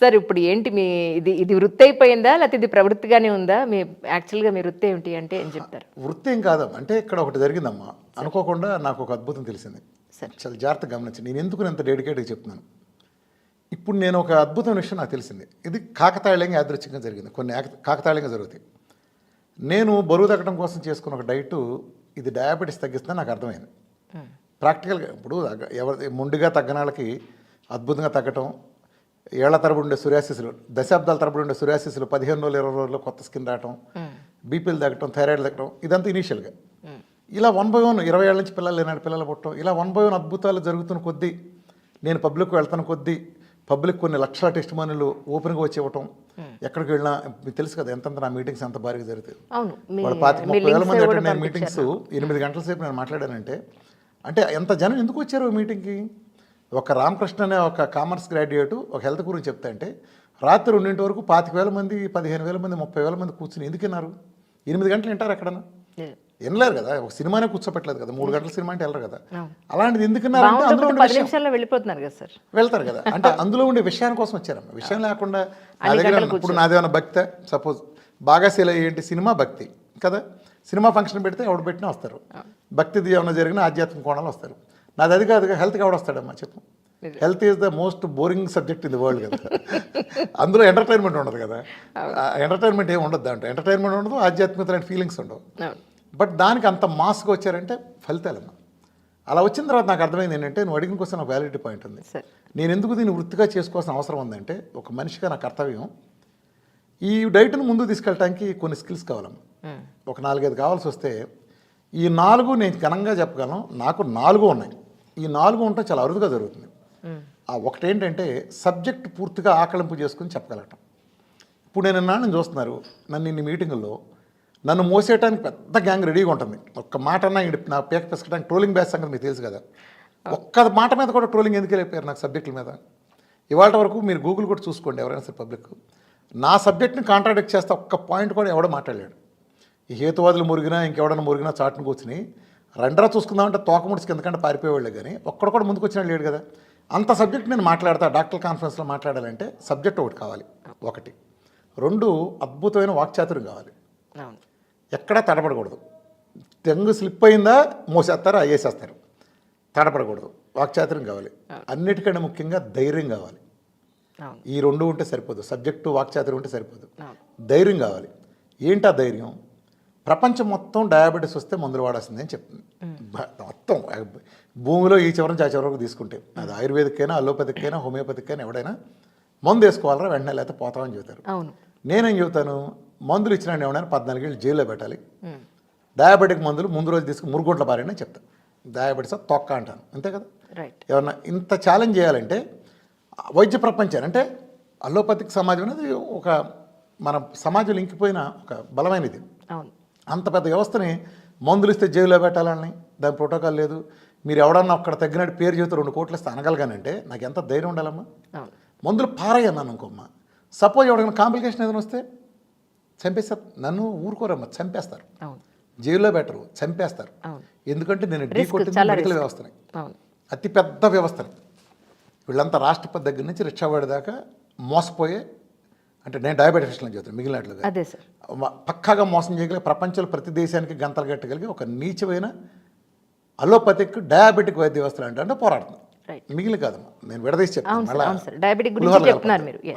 Sir ఇప్పుడు ఏంటి మీ ఇది ఇది వృత్తి అయిపోయిందా లేకపోతే ఇది ప్రవృత్తిగానే ఉందా? మీ యాక్చువల్గా మీ వృత్తి ఏమిటి అంటే ఏం చెప్తారు? వృత్తి ఏం కాదమ్మా. అంటే ఇక్కడ ఒకటి జరిగిందమ్మా. అనుకోకుండా నాకు ఒక అద్భుతం తెలిసింది. సరే. చాలా జాగ్రత్తగా గమనించి నేను ఎందుకు ఇంత డెడికేట్గా చెప్తున్నాను? ఇప్పుడు నేను ఒక అద్భుతమైన విషయం నాకు తెలిసింది. ఇది కాకతాళీయంగా యాదృచ్ఛికంగా జరిగింది. కొన్ని కాకతాళీయంగా జరుగుతాయి. నేను బరువు తగ్గడం కోసం చేసుకున్న ఒక డైట్ ఇది డయాబెటీస్ తగ్గిస్తుందని నాకు అర్థమైంది. ప్రాక్టికల్గా ఇప్పుడు ఎవరి మొండిగా తగ్గన వాళ్ళకి అద్భుతంగా తగ్గటం. ఏళ్ళ తరబడి ఉండే సూర్యాసిస్లు దశాబ్దాల తరబడి ఉండే సూర్యాసిస్లు పదిహేను రోజులు ఇరవై రోజుల్లో కొత్త స్కిన్ రావటం బీపీలు తగ్గటం థైరాయిడ్ తగ్గటం ఇదంతా ఇనీషియల్గా. ఇలా వన్ బై వన్ ఇరవై ఏళ్ళ నుంచి పిల్లలు లేనాడు పిల్లలు పుట్టడం ఇలా వన్ బై వన్ అద్భుతాలు జరుగుతున్న కొద్దీ నేను పబ్లిక్ వెళ్తున్న కొద్దీ పబ్లిక్ కొన్ని లక్షల టెస్ట్ మనీలు ఓపెన్గా వచ్చి ఇవ్వటం ఎక్కడికి వెళ్ళినా మీకు తెలుసు కదా ఎంతంత నా మీటింగ్స్ ఎంత భారీగా జరుగుతాయి. మీ ముప్పై వేల మంది అటెండ్ పంపించారు. మీటింగ్స్ ఎనిమిది గంటల సేపు నేను మాట్లాడానంటే అంటే ఎంత జనం ఎందుకు వచ్చారు మీటింగ్కి? ఒక రామకృష్ణ అనే ఒక కామర్స్ గ్రాడ్యుయేట్ ఒక హెల్త్ గురించి చెప్తా అంటే రాత్రి రెండింటి వరకు పాతిక వేల మంది పదిహేను వేల మంది ముప్పై వేల మంది కూర్చుని ఎందుకు విన్నారు? ఎనిమిది గంటలు వింటారు ఎక్కడన్నా? నిజం. వినలేరు కదా ఒక సినిమానే కూర్చోపెట్టలేదు కదా మూడు గంటల సినిమా అంటే వెళ్ళరు కదా. అలాంటిది ఎందుకు విన్నారంటే అందులో ఉండే వెళ్ళిపోతున్నారు కదా సార్. వెళ్తారు కదా. అంటే అందులో ఉండే విషయాని కోసం వచ్చారమ్మ విషయం లేకుండా నా దగ్గర ఇప్పుడు నాదేమైనా భక్తి సపోజ్ బాగా సేల్ ఏంటి సినిమా భక్తి కదా? సినిమా ఫంక్షన్ పెడితే ఎవడు పెట్టినా వస్తారు. భక్తిది ఏమైనా జరిగినా ఆధ్యాత్మిక కోణాలు వస్తారు. నాది అది కాదు హెల్త్కి ఎవడు వస్తాడమ్మా చెప్పు. Health is the most boring subject in the world కదా. అందులో ఎంటర్టైన్మెంట్ ఉండదు కదా. ఎంటర్టైన్మెంట్ ఏమి ఉండదు దాంట్లో. ఎంటర్టైన్మెంట్ ఉండదు ఆధ్యాత్మికత ఫీలింగ్స్ ఉండవు. బట్ దానికి అంత మాస్గా వచ్చారంటే ఫలితాలమ్మా. అలా వచ్చిన తర్వాత నాకు అర్థమైంది ఏంటంటే నువ్వు అడిగిన కోసం నాకు వ్యాలిడిటీ పాయింట్ ఉంది. నేను ఎందుకు దీన్ని వృత్తిగా చేసుకోవాల్సిన అవసరం ఉందంటే ఒక మనిషిగా నా కర్తవ్యం ఈ డైట్ను ముందు తీసుకెళ్ళటానికి కొన్ని స్కిల్స్ కావాలమ్మా. ఒక నాలుగైదు కావాల్సి వస్తే ఈ నాలుగు నేను ఘనంగా చెప్పగలను నాకు నాలుగు ఉన్నాయి. ఈ నాలుగు ఉంటే చాలా అరుదుగా జరుగుతుంది. ఆ ఒకటేంటంటే సబ్జెక్ట్ పూర్తిగా ఆకలింపు చేసుకుని చెప్పగలగటం ఇప్పుడు నేను నాన్న చూస్తున్నారు. నన్ను ఇన్ని మీటింగుల్లో నన్ను మోసేయడానికి పెద్ద గ్యాంగ్ రెడీగా ఉంటుంది. ఒక్క మాట అన్నా నా పేక పిసకడానికి ట్రోలింగ్ బ్యాచ్ సంగతి మీకు తెలుసు కదా. ఒక్క మాట మీద కూడా ట్రోలింగ్ ఎందుకు వెళ్ళిపోయారు నాకు సబ్జెక్టుల మీద? ఇవాళ వరకు మీరు గూగుల్ కూడా చూసుకోండి ఎవరైనా సరే పబ్లిక్ నా సబ్జెక్ట్ని కాంట్రాడిక్ట్ చేస్తే ఒక్క పాయింట్ కూడా ఎవడో మాట్లాడాడు ఈ హేతువాదులు మురిగినా ఇంకెవడన్నా మురిగినా చాటును కూర్చుని రెండరా చూసుకుందామంటే తోకముడిచి కిందకంటే పారిపోయేవాళ్ళే కానీ ఒక్కడ కూడా ముందుకు వచ్చిన లేడు కదా. అంత సబ్జెక్ట్ నేను మాట్లాడతా డాక్టర్ కాన్ఫరెన్స్లో మాట్లాడాలంటే సబ్జెక్ట్ ఒకటి కావాలి ఒకటి. రెండు అద్భుతమైన వాక్చాతుర్యం కావాలి. ఎక్కడా తడబడకూడదు. తెంగు స్లిప్ అయిందా మోసేస్తారు అయ్యేసేస్తారు. తడబడకూడదు. వాక్చాతుర్యం కావాలి. అన్నిటికంటే ముఖ్యంగా ధైర్యం కావాలి. ఈ రెండు ఉంటే సరిపోదు. సబ్జెక్టు వాక్చాతుర్యం ఉంటే సరిపోదు. ధైర్యం కావాలి. ఏంటా ధైర్యం? ప్రపంచం మొత్తం డయాబెటీస్ వస్తే మందులు వాడాల్సిందే అని చెప్తుంది. మొత్తం భూమిలో ఈ చివరి నుంచి ఆ చివరి వరకు తీసుకుంటే అది ఆయుర్వేదిక్ అయినా అలోపతిక్ అయినా హోమియోపతిక్ అయినా ఎవడైనా మందు వేసుకోవాలరా వెంటనే లేకపోతే పోతామని చెబుతారు. నేనేం చెబుతాను? మందులు ఇచ్చిన ఎవడైనా పద్నాలుగేళ్ళు జైల్లో పెట్టాలి. డయాబెటిక్ మందులు ముందు రోజు తీసుకుని మురుగుంట్ల పారని చెప్తాను. డయాబెటీస్ తొక్క అంటాను. అంతే కదా? రైట్ ఏమన్నా ఇంత ఛాలెంజ్ చేయాలంటే వైద్య ప్రపంచాన్ని అంటే అలోపతిక్ సమాజం అనేది ఒక మన సమాజంలో ఇంకిపోయిన ఒక బలమైనది. అవును. అంత పెద్ద వ్యవస్థని మందులు ఇస్తే జైల్లో పెట్టాలని దాని ప్రోటోకాల్ లేదు. మీరు ఎవడన్నా అక్కడ తగ్గినట్టు పేరు చేస్తే రెండు కోట్లు ఇస్తే అనగలగానంటే నాకు ఎంత ధైర్యం ఉండాలమ్మా? మందులు పారయ్యన్నాను అనుకోమ్మ. సపోజ్ ఎవరికైనా కాంప్లికేషన్ ఏదైనా వస్తే చంపేస్తారు. నన్ను ఊరుకోరమ్మా చంపేస్తారు. జైల్లో పెట్టరు చంపేస్తారు. ఎందుకంటే నేను Risk, కొట్టింది మెడికల్. వ్యవస్థని. అవును. అతి పెద్ద వ్యవస్థని. వీళ్ళంతా రాష్ట్రపతి దగ్గర నుంచి రిక్షావాడి దాకా మోసపోయే అంటే నేను డయాబెటిస్ అని చెప్తాను మిగిలినట్లుగా అదే సార్. పక్కాగా మోసం చేయగలిగే ప్రపంచంలో ప్రతి దేశానికి గంతలు కట్టగలిగే ఒక నీచమైన అలోపతిక్ డయాబెటిక్ వైద్య వ్యవస్థలు అంటే అంటే పోరాడుతుంది రైట్ మిగిలిన కాదమ్మా నేను విడదీసి చెప్తాను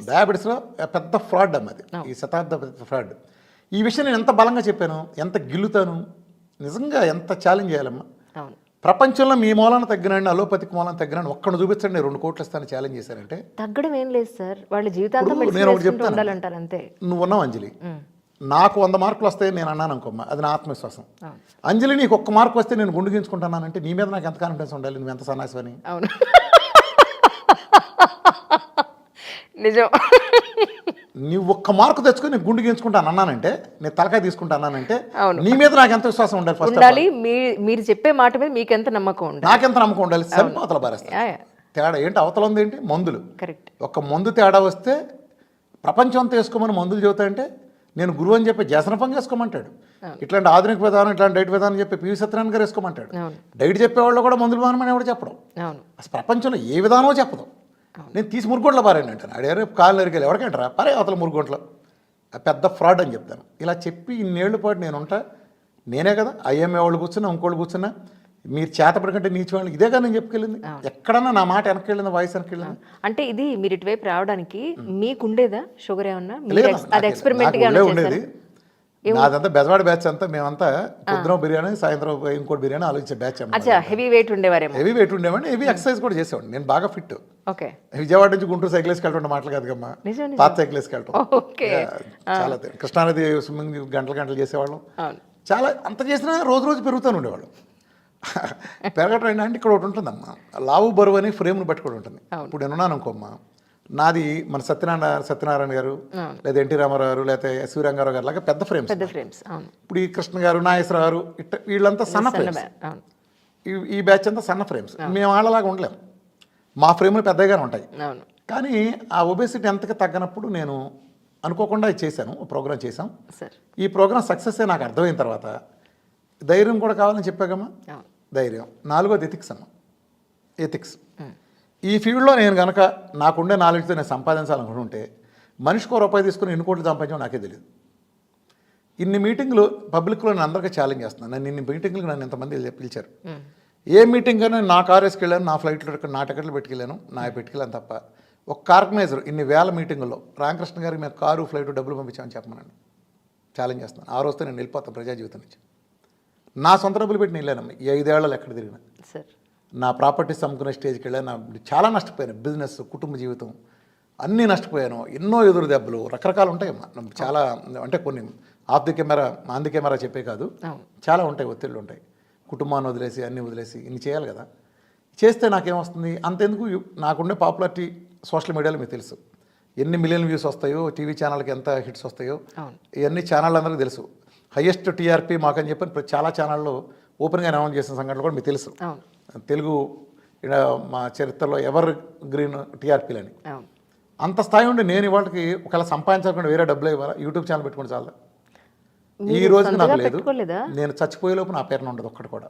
డయాబెటిస్లో పెద్ద ఫ్రాడ్ అమ్మ అది. ఈ శతాబ్ద పెద్ద ఫ్రాడ్ ఈ విషయం నేను ఎంత బలంగా చెప్పాను ఎంత గిల్లుతాను నిజంగా ఎంత ఛాలెంజ్ చేయాలమ్మా? ప్రపంచంలో మీ మూలాన తగ్గినండి అలోపతిక్ మూలాన తగ్గినండి ఒక్కడు చూపించండి. రెండు కోట్లు ఇస్తాను ఛాలెంజ్ చేశారంటే? తగ్గడం ఏం లేదు సార్. వాళ్ళ జీవితాంతం నేను ఒకటి చెప్తాను. అంతే. నువ్వు ఉన్నావు అంజలి. నాకు వంద మార్కులు వస్తాయి నేను అన్నాను అనుకోమ్మా. అది నా ఆత్మవిశ్వాసం. అంజలి నీకు ఒక్క మార్కు వస్తే నేను గుండు గీంచుకుంటానంటే నీ మీద నాకు ఎంత కాన్ఫిడెన్స్ ఉండాలి? నువ్వు ఎంత సన్నాసివని? అవును. నిజం. నువ్వు ఒక్క మార్కు తెచ్చుకొని నేను గుండు గీంచుకుంటాను అన్నానంటే నేను తలకాయ తీసుకుంటానంటే. నీ మీద నాకు ఎంత విశ్వాసం ఉండాలి ఫస్ట్ ఉండాలి. మీ మీరు చెప్పే మాట మీద మీకు ఎంత నమ్మకం ఉండాలి? నాకెంత నమ్మకం ఉండాలి? Yeah, yeah. తేడా ఏంటి? అవతల ఉంది ఏంటి? మందులు. కరెక్ట్. ఒక మందు తేడా వస్తే ప్రపంచం అంతా వేసుకోమని మందులు చెబుతాయంటే నేను గురువు అని చెప్పి జసనపంగా వేసుకోమంటాడు ఇట్లాంటి ఆధునిక విధానం ఇట్లాంటి డైట్ విధానం చెప్పి పివి సత్యనారాయణ గారు వేసుకోమంటాడు. డైట్ చెప్పేవాళ్ళు కూడా మందులు మానమని ఎవడు చెప్పడం? అసలు ప్రపంచంలో ఏ విధానమో చెప్పదు. నేను తీసి మురుగుంట్లో పారాను అంటాను. రేపు కాలు నరికెళ్ళి ఎవరికంటారా? పరే అవతల మురుగుంట్లో పెద్ద ఫ్రాడ్ అని చెప్తాను. ఇలా చెప్పి ఇన్నేళ్ళ పాటు నేను ఉంటా. నేనే కదా. ఐఎంఏ వాళ్ళు కూర్చున్నా ఇంకోళ్ళు కూర్చున్నా. మీరు చేతపడకంటే నీచి వాళ్ళు ఇదే కదా నేను చెప్పుకెళ్ళింది. ఎక్కడన్నా నా మాట వెనక్కి వెళ్ళింది వాయిస్ వెనక్కి వెళ్ళింది అంటే ఇది మీరు ఇటువైపు రావడానికి మీకుండేదా షుగర్ ఏమన్నా? అది ఎక్స్పెరిమెంట్ ఉండేది? నాదంతా బెజవాడ బ్యాచ్ అంతా మేమంతా పొద్దున బిర్యానీ సాయంత్రం ఇంకోటి బిర్యానీ ఆలోచించే బ్యాచ్ అచ్చా హెవీ వెయిట్ ఉండేవారేమో. హెవీ వెయిట్ ఉండేవాడిని హెవీ ఎక్సర్సైజ్ కూడా చేసేవాడిని. నేను బాగా ఫిట్ ఓకే. విజయవాడ నుంచి గుంటూరు సైకిల్ వేసుకెళ్తుంటే మాటలు కాదు కమ్మా. పాత సైకిల్ వేసుకెళ్ళటం ఓకే. చాలా కృష్ణానది స్విమ్మింగ్ గంటలు గంటలు చేసేవాళ్ళం. చాలా అంత చేసినా రోజు రోజు పెరుగుతూనే ఉండేవాళ్ళు. పెరగటం ఏంటంటే ఇక్కడ ఒకటి ఉంటుందమ్మా. లావు బరువు అని ఫ్రేమ్ను బట్టి కూడా ఉంటుంది. ఇప్పుడు నేను ఉన్నాను అనుకోమ్మా నాది మన సత్యనారాయణ సత్యనారాయణ గారు లేదా ఎన్టీ రామారావు గారు లేదా ఎస్వి రంగారావు గారు లాగా పెద్ద ఫ్రేమ్స్. పెద్ద ఫ్రేమ్స్ ఇప్పుడు ఈ కృష్ణ గారు నాగేశ్వరరావు గారు ఇట్ట వీళ్ళంతా సన్న ఫ్రేమ్స్. ఈ- ఈ బ్యాచ్ అంతా సన్న ఫ్రేమ్స్. మేము వాళ్ళలాగా ఉండలేం. మా ఫ్రేమ్లు పెద్దగానే ఉంటాయి. కానీ ఆ ఒబేసిటీ ఎంతకి తగ్గనప్పుడు నేను అనుకోకుండా చేశాను. ప్రోగ్రామ్ చేశాం. ఈ ప్రోగ్రామ్ సక్సెస్ నాకు అర్థమైన తర్వాత ధైర్యం కూడా కావాలని చెప్పాగమ్మా? అవును. ధైర్యం. నాలుగోది ఎథిక్స్ అమ్మ. ఎథిక్స్. ఈ ఫీల్డ్లో నేను కనుక నాకుండే నాలెడ్జ్తో నేను సంపాదించాలనుకుంటుంటే మనిషికో రూపాయి తీసుకుని ఎన్ని కోట్లు సంపాదించామో నాకే తెలియదు ఇన్ని మీటింగ్లు పబ్లిక్లో నేను అందరికీ ఛాలెంజ్ చేస్తున్నాను నన్ను ఇన్ని మీటింగ్లు నన్ను ఇంతమంది పిలిచారు. ఏ మీటింగ్ అయినా నా కార్ వేసుకెళ్ళాను నా ఫ్లైట్లో నా టికెట్లు పెట్టుకెళ్ళాను నా పెట్టుకెళ్ళాను తప్ప ఒక్క ఆర్గనైజర్ ఇన్ని వేల మీటింగుల్లో రామకృష్ణ గారికి మేము కారు ఫ్లైట్ డబ్బులు పంపించామని చెప్పమనండి ఛాలెంజ్ చేస్తున్నాను. ఆ రోజుతో నేను వెళ్ళిపోతాను ప్రజా జీవితం నుంచి. నా సొంత డబ్బులు పెట్టి నేను వెళ్ళానమ్మా. ఈ ఐదేళ్ళలో ఎక్కడ తిరిగినా. సార్ నా ప్రాపర్టీస్ అమ్ముకునే స్టేజ్కి వెళ్ళాను నా చాలా నష్టపోయాను. బిజినెస్ కుటుంబ జీవితం అన్నీ నష్టపోయాను. ఎన్నో ఎదురు దెబ్బలు రకరకాలు ఉంటాయి. అమ్మా. చాలా అంటే కొన్ని off the camera on the camera చెప్పే కాదు. చాలా ఉంటాయి ఒత్తిళ్ళు ఉంటాయి. కుటుంబాన్ని వదిలేసి అన్నీ వదిలేసి ఇన్ని చేయాలి కదా. చేస్తే నాకేమొస్తుంది? అంతెందుకు? నాకుండే పాపులారిటీ సోషల్ మీడియాలో మీకు తెలుసు. ఎన్ని మిలియన్ వ్యూస్ వస్తాయో టీవీ ఛానల్కి ఎంత హిట్స్ వస్తాయో. ఇవన్నీ ఛానల్ అందరికీ తెలుసు. హయ్యెస్ట్ టీఆర్పీ మాకని చెప్పి చాలా ఛానల్లో ఓపెన్గా అనౌన్స్ చేసిన సంఘటనలు కూడా మీకు తెలుసు. తెలుగు మా చరిత్రలో ఎవర్ గ్రీన్ టీఆర్పీలని అంత స్థాయి ఉండి నేను ఇవాళకి ఒకవేళ సంపాదించకుండా వేరే డబ్బులు ఇవ్వాలా? యూట్యూబ్ ఛానల్ పెట్టుకుని చాలా ఈ రోజుకి నాకు లేదు. నేను చచ్చిపోయే లోపు నా పేరున ఉండదు ఒక్కటి కూడా.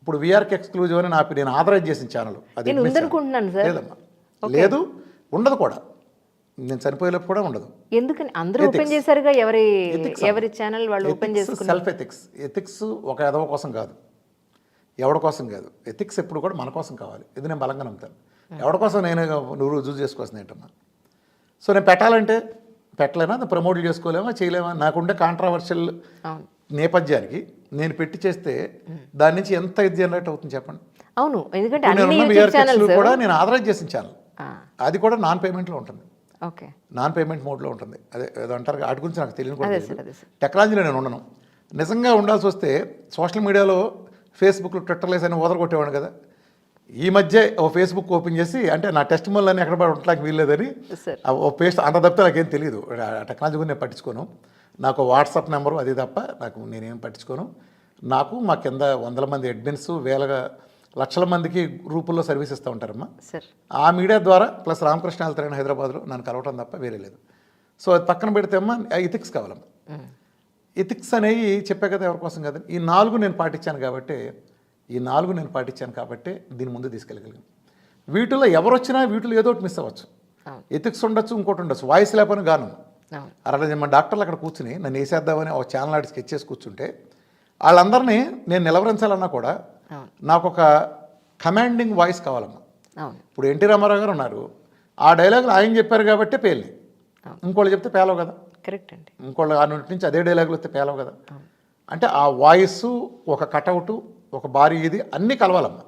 ఇప్పుడు వీఆర్కి ఎక్స్క్లూజివ్ అని నా నేను ఆథరైజ్ చేసిన ఛానల్. అది లేదమ్మా. లేదు ఉండదు కూడా. నేను చనిపోయే లోపు కూడా ఉండదు. ఎందుకని? అందరూ ఓపెన్ చేశారుగా ఎవరి ఎవరి ఛానల్ వాళ్ళు ఓపెన్ చేసుకున్నారు? సెల్ఫ్ ఎథిక్స్ ఎథిక్స్ ఒక ఎదవ కోసం కాదు. ఎవడి కోసం కాదు. ఎథిక్స్ ఎప్పుడు కూడా మన కోసం కావాలి. ఇది నేను బలంగా నమ్ముతాను. ఎవడి కోసం నేను నువ్వు రుజువు చేసుకోవాల్సింది ఏంటమ్మా? సో నేను పెట్టాలంటే పెట్టలేనా? అది ప్రమోట్ చేసుకోలేమా? చేయలేమా? నాకుండే కాంట్రావర్షియల్ నేపథ్యానికి నేను పెట్టి చేస్తే దాని నుంచి ఎంత ఇది జనరేట్ అవుతుంది చెప్పండి? అవును. ఎందుకంటే కూడా నేను ఆథరైజ్ చేసిన ఛానల్ అది కూడా నాన్ పేమెంట్లో ఉంటుంది. ఓకే. నాన్ పేమెంట్ మోడ్లో ఉంటుంది. అదే ఏదో అంటారు వాటి గురించి నాకు తెలియని కూడా టెక్నాలజీలో నేను ఉండను. నిజంగా ఉండాల్సి వస్తే సోషల్ మీడియాలో ఫేస్బుక్లో ట్విట్టర్లో అని ఓదర కొట్టేవాడు కదా. ఈ మధ్య ఓ ఫేస్బుక్ ఓపెన్ చేసి అంటే నా టెస్ట్ అని ఎక్కడ పడి ఉండడానికి వీల్లేదని ఓ పేస్ట్ అంత తప్పితే నాకేం తెలియదు ఆ టెక్నాలజీ గురించి నేను పట్టించుకోను. నాకు వాట్సాప్ నెంబరు అది తప్ప నాకు నేనేం పట్టించుకోను. నాకు మా కింద వందల మంది అడ్మిన్స్ వేల లక్షల మందికి గ్రూపుల్లో సర్వీస్ ఇస్తూ ఉంటారమ్మా. సార్ ఆ మీడియా ద్వారా ప్లస్ రామకృష్ణ వెళ్తారని హైదరాబాద్లో నన్ను కలవటం తప్ప వేరే లేదు. సో అది పక్కన పెడితే అమ్మా ఇథిక్స్ కావాలమ్మా. ఎథిక్స్ అనేవి చెప్పే కదా ఎవరి కోసం కదా. ఈ నాలుగు నేను పాటించాను కాబట్టి ఈ నాలుగు నేను పాటించాను కాబట్టి దీని ముందు తీసుకెళ్ళగలిగాను. వీటిలో ఎవరు వచ్చినా వీటిలో ఏదో ఒకటి మిస్ అవ్వచ్చు. ఎథిక్స్ ఉండొచ్చు ఇంకోటి ఉండొచ్చు. వాయిస్ లేపని గాను. అరవై మన డాక్టర్లు అక్కడ కూర్చుని నన్ను వేసేద్దామని ఒక ఛానల్ ఆడి స్కెచ్ చేసి కూర్చుంటే వాళ్ళందరినీ నేను నిలవరించాలన్నా కూడా నాకు ఒక కమాండింగ్ వాయిస్ కావాలమ్మా. ఇప్పుడు ఎన్టీ రామారావు గారు ఉన్నారు. ఆ డైలాగులు ఆయన చెప్పారు కాబట్టి అవును. ఇంకోళ్ళు చెప్తే పేలవు కదా. కరెక్ట్ అండి. ఇంకోళ్ళు ఆ నోటి నుంచి అదే డైలాగులు వస్తే పేలవు కదా. అంటే ఆ వాయిస్ ఒక కటౌటు ఒక భారీ ఇది అన్నీ కలవాలమ్మా.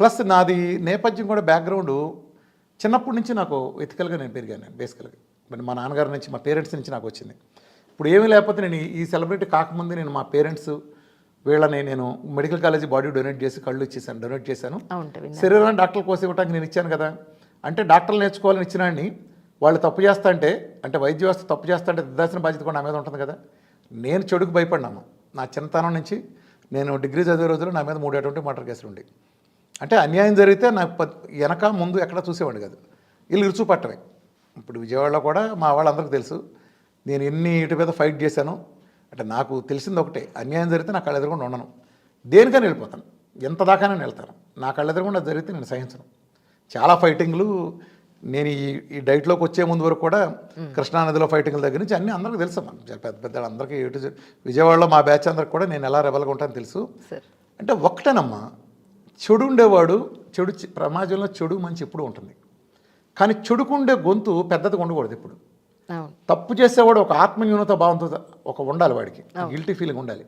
ప్లస్ నాది నేపథ్యం కూడా బ్యాక్గ్రౌండ్ చిన్నప్పటి నుంచి నాకు ఎథికల్గా నేను పెరిగాను బేసికల్గా. మరి మా నాన్నగారి నుంచి మా పేరెంట్స్ నుంచి నాకు వచ్చింది. ఇప్పుడు ఏమీ లేకపోతే నేను ఈ- సెలబ్రిటీ కాకముందు నేను మా పేరెంట్స్ వీళ్ళని నేను మెడికల్ కాలేజీ బాడీ డొనేట్ చేసి కళ్ళు ఇచ్చేసాను డొనేట్ చేశాను. శరీరాన్ని డాక్టర్లు కోసి ఇవ్వడానికి నేను ఇచ్చాను కదా. అంటే డాక్టర్లు నేర్చుకోవాలని ఇచ్చినాన్ని వాళ్ళు తప్పు చేస్తా అంటే అంటే వైద్య వ్యవస్థ తప్పు చేస్తా అంటే దిద్దాల్సిన బాధ్యత కూడా నా మీద ఉంటుంది కదా. నేను చెడుకు భయపడినాను నా చిన్నతనం నుంచి నేను డిగ్రీ చదివే రోజుల్లో నా మీద మూడు అటువంటి మర్డర్ కేసులు ఉండి. అంటే అన్యాయం జరిగితే నాకు వెనక ముందు ఎక్కడ చూసేవాడు కాదు. వీళ్ళు ఇరుచు పట్టమే ఇప్పుడు విజయవాడలో కూడా మా వాళ్ళందరికీ తెలుసు. నేను ఎన్ని ఇటు మీద ఫైట్ చేశాను. అంటే నాకు తెలిసింది ఒకటే అన్యాయం జరిగితే నా కళ్ళ ఎదురుగుండా ఉండను. దేనికని వెళ్ళిపోతాను. ఎంత దాకానే వెళ్తాను. నా కళ్ళ ఎదురుగుండా జరిగితే నేను సహించను. చాలా ఫైటింగ్లు నేను ఈ ఈ డైట్లోకి వచ్చే ముందు వరకు కూడా కృష్ణానదిలో ఫైటింగ్ల దగ్గర నుంచి అన్ని అందరికీ తెలుసు చాలా పెద్ద పెద్ద అందరికీ. విజయవాడలో మా బ్యాచ్ అందరికి కూడా నేను ఎలా రెబల్గా ఉంటానో తెలుసు. అంటే ఒక్కటేనమ్మా చెడు ఉండేవాడు చెడు సమాజంలో చెడు మంచి ఎప్పుడు ఉంటుంది. కానీ చెడుకుండే గొంతు పెద్దదిగా ఉండకూడదు ఇప్పుడు తప్పు చేసేవాడు ఒక ఆత్మన్యూనత భావంతో ఒక ఉండాలి వాడికి. గిల్టీ ఫీలింగ్ ఉండాలి.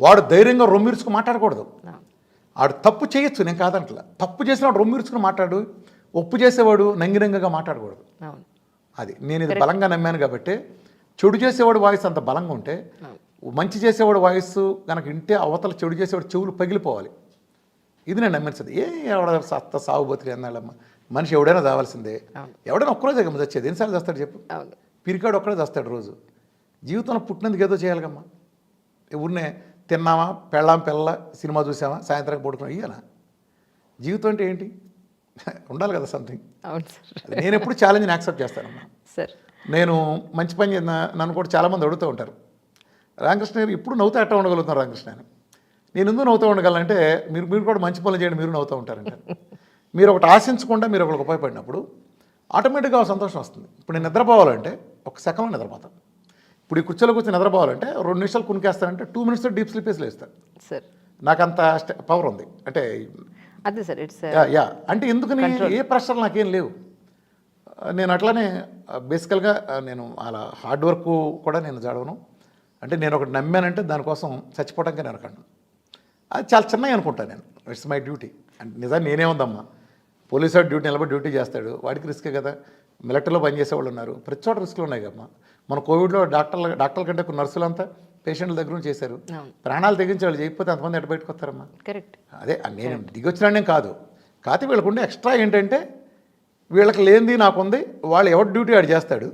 వాడు ధైర్యంగా రొమ్మిరుచుకు మాట్లాడకూడదు. ఆడు తప్పు చేయొచ్చు నేను కాదంటలా. తప్పు చేసినవాడు రొమ్మిరుచుకుని మాట్లాడు. ఒప్పు చేసేవాడు నంగిరంగగా మాట్లాడకూడదు. అది నేను ఇది బలంగా నమ్మాను కాబట్టి చెడు చేసేవాడు వాయిస్ అంత బలంగా ఉంటే మంచి చేసేవాడు వాయిస్ కనుక ఇంటే అవతల చెడు చేసేవాడు చెవులు పగిలిపోవాలి. ఇది నేను నమ్మించదు ఏ ఎవడ సత్త సాగు బతికి అన్నాళ్ళమ్మ మనిషి ఎవడైనా చావాల్సిందే ఎవడైనా ఒక్కరోజే గమ్మ చచ్చేది ఎన్నిసార్లు చేస్తాడు చెప్పు? పిరికాడు ఒక్కడే చేస్తాడు రోజు. జీవితంలో పుట్టినందుకు ఏదో చేయాలిగమ్మా. ఊరినే తిన్నామా పెళ్ళాం పిల్ల సినిమా చూసామా సాయంత్రం పడుకున్నాం ఇయ్యనా? జీవితం అంటే ఏంటి? ఉండాలి కదా సంథింగ్ నేను ఎప్పుడు ఛాలెంజ్ని యాక్సెప్ట్ చేస్తానమ్మా సార్. నేను మంచి పని చేసిన నన్ను కూడా చాలామంది అడుగుతూ ఉంటారు. రామకృష్ణ గారు ఇప్పుడు నవ్వుతూ ఎట్లా ఉండగలుగుతున్నారు రామకృష్ణ అని. నేను ఎందుకు నవ్వుతూ ఉండగలంటే మీరు మీరు కూడా మంచి పనులు చేయండి మీరు నవ్వుతూ ఉంటారంట మీరు ఒకటి ఆశించకుండా మీరు ఒకరికి ఉపయోగపడినప్పుడు ఆటోమేటిక్గా సంతోషం వస్తుంది. ఇప్పుడు నేను నిద్రపోవాలంటే ఒక సెకండ్లో నిద్రపోతాను. ఇప్పుడు ఈ కుర్చీలో కూర్చొని నిద్రపోవాలంటే రెండు నిమిషాలు కునికేస్తానంటే టూ మినిట్స్తో డీప్ స్లీప్ వేసి లేస్తాను. సార్. నాకు అంత పవర్ ఉంది. అంటే అదే సార్ ఇట్స్ యా యా అంటే ఎందుకని? ఏ ప్రెషర్ నాకేం లేవు. నేను అట్లానే బేసికల్గా నేను అలా హార్డ్ వర్క్ కూడా నేను జడవను అంటే నేను ఒకటి నమ్మానంటే దానికోసం చచ్చిపోవటానికి నేను అనకండి అది చాలా చిన్నగా అనుకుంటాను నేను. ఇట్స్ మై డ్యూటీ అంటే నిజాన్ని నేనే ఉందమ్మా. పోలీసు వాడు డ్యూటీ నిలబడి డ్యూటీ చేస్తాడు. వాడికి రిస్కే కదా. మిలిటరీలో పనిచేసే వాళ్ళు ఉన్నారు. ప్రతి చోట రిస్క్లు ఉన్నాయి కమ్మా మన కోవిడ్లో డాక్టర్ల డాక్టర్ల కంటే కొన్ని నర్సులంతా పేషెంట్ల దగ్గర నుంచి చేశారు. ప్రాణాలు తెగించి వాళ్ళు చేయకపోతే అంతమంది ఎటు బయటకు వస్తారమ్మా కరెక్ట్. అదే నేను దిగొచ్చినాడే కాదు. కాకపోతే వీళ్ళకు ఉండే ఎక్స్ట్రా ఏంటంటే వీళ్ళకి లేనిది నాకుంది వాళ్ళు ఎవరి డ్యూటీ ఆడు చేస్తాడు.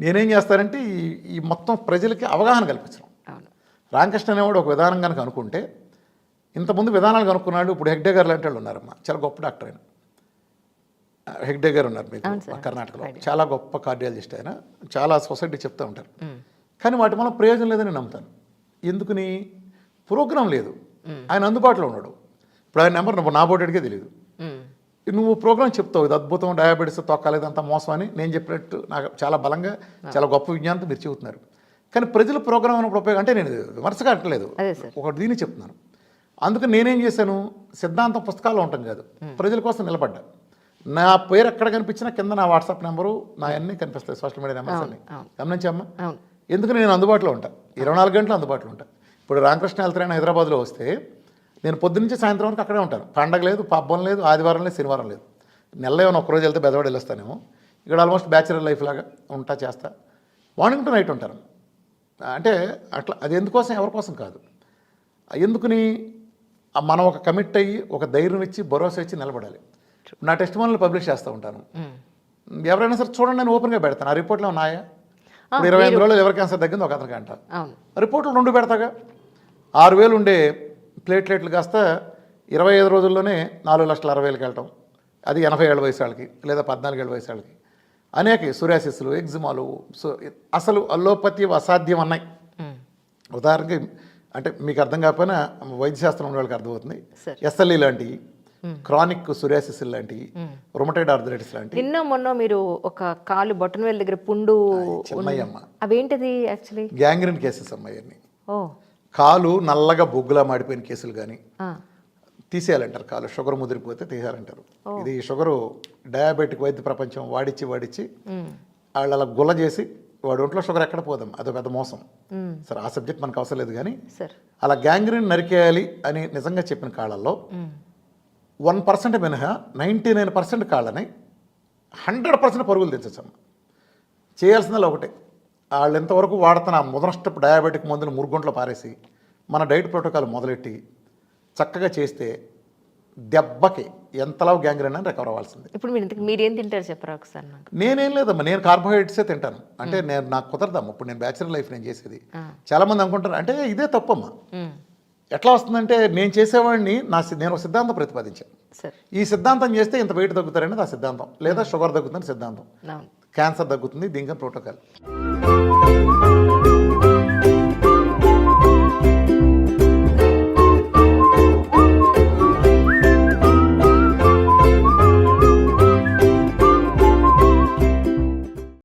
నేనేం చేస్తానంటే ఈ ఈ మొత్తం ప్రజలకి అవగాహన కల్పించడం. రామకృష్ణ అనేవాడు ఒక విధానం కనుక అనుకుంటే ఇంతకుముందు విధానాలు కనుక్కున్నాడు ఇప్పుడు హెగ్డే గారు లాంటి వాళ్ళు ఉన్నారమ్మా. చాలా గొప్ప డాక్టర్ ఆయన. హెగ్డే గారు ఉన్నారు మీకు. కర్ణాటకలో. చాలా గొప్ప కార్డియాలజిస్ట్ ఆయన. చాలా సొసైటీ చెప్తూ ఉంటారు. కానీ వాటి వల్ల ప్రయోజనం లేదని నమ్ముతాను. ఎందుకని ప్రోగ్రాం లేదు. ఆయన అందుబాటులో ఉన్నాడు. ఇప్పుడు ఆయన నెంబర్ నా బోర్డుకే తెలియదు. నువ్వు ప్రోగ్రామ్ చెప్తావు ఇది అద్భుతం డయాబెటీస్ తొక్కలేదు అంత మోసం అని నేను చెప్పినట్టు నాకు చాలా బలంగా చాలా గొప్ప విజ్ఞానంతో మీరు చెబుతున్నారు. కానీ ప్రజలు ప్రోగ్రామ్ అన్నప్పుడు ఉపయోగం అంటే నేను విమర్శగా అంటలేదు అదే సార్. ఒక దీన్ని చెప్తున్నాను. అందుకని నేనేం చేశాను? సిద్ధాంతం పుస్తకాల్లో ఉంటాం కాదు. ప్రజల కోసం నిలబడ్డా. నా పేరు ఎక్కడ కనిపించినా కింద నా వాట్సాప్ నెంబరు నా అన్నీ కనిపిస్తాయి సోషల్ మీడియా నెంబర్స్ అన్ని. గమనించమ్మా? ఎందుకని నేను అందుబాటులో ఉంటా? ఇరవై నాలుగు గంటలు అందుబాటులో ఉంటా. ఇప్పుడు రామకృష్ణ వెళ్తారని హైదరాబాద్లో వస్తే నేను పొద్దున్నుంచి సాయంత్రం వరకు అక్కడే ఉంటాను. పండగ లేదు పబ్బం లేదు ఆదివారం లేదు శనివారం లేదు. నెలలో ఏమైనా ఒక్కరోజు వెళ్తే బెదవాడు వెళ్ళొస్తానేమో. ఇక్కడ ఆల్మోస్ట్ బ్యాచులర్ లైఫ్ లాగా ఉంటా చేస్తా. మార్నింగ్ టు నైట్ ఉంటాను. అంటే అట్లా అది ఎందుకోసం ఎవరి కోసం కాదు. ఎందుకుని? మనం ఒక కమిట్ అయ్యి ఒక ధైర్యం ఇచ్చి భరోసా ఇచ్చి నిలబడాలి. నా టెస్ట్ పబ్లిష్ చేస్తూ ఉంటాను. మ్మ్. ఎవరైనా సరే చూడండి నేను ఓపెన్గా పెడతాను. ఆ రిపోర్ట్లో ఉన్నాయా? ఇప్పుడు ఇరవై ఎనిమిది రోజులు ఎవరి క్యాన్సర్ తగ్గింది ఒక అతనికి అంట అవును. రిపోర్ట్లు రెండు పెడతాగా. ఆరు వేలు ఉండే ప్లేట్లెట్లు కాస్త ఇరవై ఐదు రోజుల్లోనే నాలుగు లక్షల అరవై వేలకి వెళ్ళటం. అది ఎనభై ఏళ్ళ వయసు వాళ్ళకి లేదా పద్నాలుగు ఏళ్ళ వయసు వాళ్ళకి. అనేక సురాసిస్లు ఎగ్జిమాలు అసలు అల్లోపతి అసాధ్యం అన్నాయి. ఉదాహరణకి అంటే మీకు అర్థం కాకపోయినా వైద్యశాస్త్రం ఉన్న వాళ్ళకి అర్థమవుతుంది. ఎస్ఎల్ఈ లాంటివి క్రానిక్ సురాసిస్ లాంటివి రొమటైడ్ ఆర్థరైటిస్ లాంటివి నిన్న మొన్న మీరు ఒక కాలు బొట్టన వేలు దగ్గర పుండు చిన్నయ్యమ్మ అవేంటిది యాక్చువల్లీ గ్యాంగ్రీన్ కేసెస్ అమ్మాయి అన్ని ఓ. కాలు నల్లగా బొగ్గులా మాడిపోయిన కేసులు కానీ. తీసేయాలంటారు కాలు. షుగర్ ముదిరిపోతే తీసేయాలంటారు. ఇది షుగరు డయాబెటిక్ వైద్య ప్రపంచం వాడిచ్చి వాడిచ్చి. వాళ్ళు అలా గుల్ల చేసి వాడి ఒంట్లో షుగర్ ఎక్కడ పోదాం అదో పెద్ద మోసం. సరే ఆ సబ్జెక్ట్ మనకు అవసరం లేదు కానీ అలా గ్యాంగ్రీన్ నరికేయాలి అని నిజంగా చెప్పిన కాళ్ళల్లో. వన్ పర్సెంట్ మినహా నైంటీ నైన్ పర్సెంట్ కాళ్ళని హండ్రెడ్ పర్సెంట్ పరుగులు తెచ్చచ్చమ్మ చేయాల్సిందల్లా ఒకటే. వాళ్ళు ఎంతవరకు వాడుతున్న ఆ ముదనష్టపు డయాబెటిక్ మందులు మురుగుంట్లో పారేసి మన డైట్ ప్రోటోకాల్ మొదలెట్టి చక్కగా చేస్తే దెబ్బకి ఎంతలా గ్యాంగ్రీన్ అని రికవర్ అవ్వాల్సింది. ఇప్పుడు మీరు మీరేం తింటారు చెప్పరా ఒకసారి నేనేం లేదమ్మా నేను కార్బోహైడ్రేట్సే తింటాను. అంటే నేను నాకు కుదరదమ్మా. ఇప్పుడు నేను బ్యాచులర్ లైఫ్ నేను చేసేది. చాలామంది అనుకుంటారు అంటే ఇదే తప్పమ్మా. మ్మ్. ఎట్లా వస్తుందంటే నేను చేసేవాడిని నా నేను ఒక సిద్ధాంతం ప్రతిపాదించాను ఈ సిద్ధాంతం చేస్తే ఇంత వెయిట్ తగ్గుతారనేది ఆ సిద్ధాంతం. లేదా షుగర్ తగ్గుతుంది సిద్ధాంతం. క్యాన్సర్ తగ్గుతుంది దీనికి ప్రోటోకాల్.